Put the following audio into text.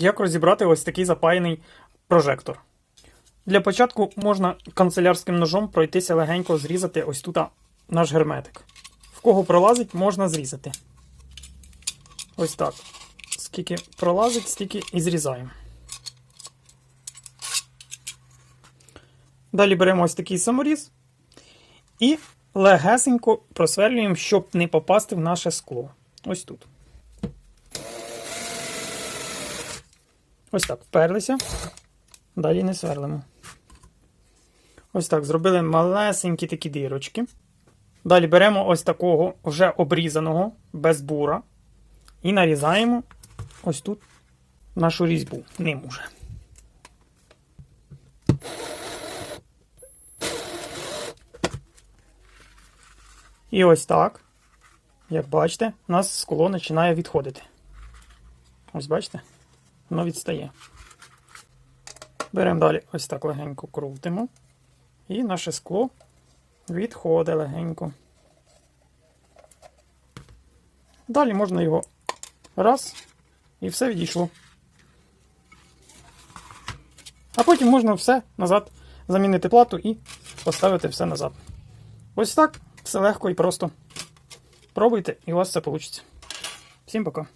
Як розібрати ось такий запаяний прожектор? Для початку можна канцелярським ножом пройтися легенько зрізати ось тут наш герметик. В кого пролазить, можна зрізати. Ось так. Скільки пролазить, стільки і зрізаємо. Далі беремо ось такий саморіз і легесенько просверлюємо, щоб не попасти в наше скло. Ось тут. Ось так, вперлися. Далі не сверлимо. Ось так, зробили малесенькі такі дирочки. Далі беремо ось такого вже обрізаного, без бура. І нарізаємо ось тут нашу різьбу. Ним уже. І ось так. Як бачите, у нас скло починає відходити. Ось бачите? Воно відстає. Беремо далі ось так легенько крутимо. І наше скло відходить легенько. Далі можна його раз і все відійшло. А потім можна все назад замінити плату і поставити все назад. Ось так, все легко і просто. Пробуйте, і у вас все вийде. Всім пока.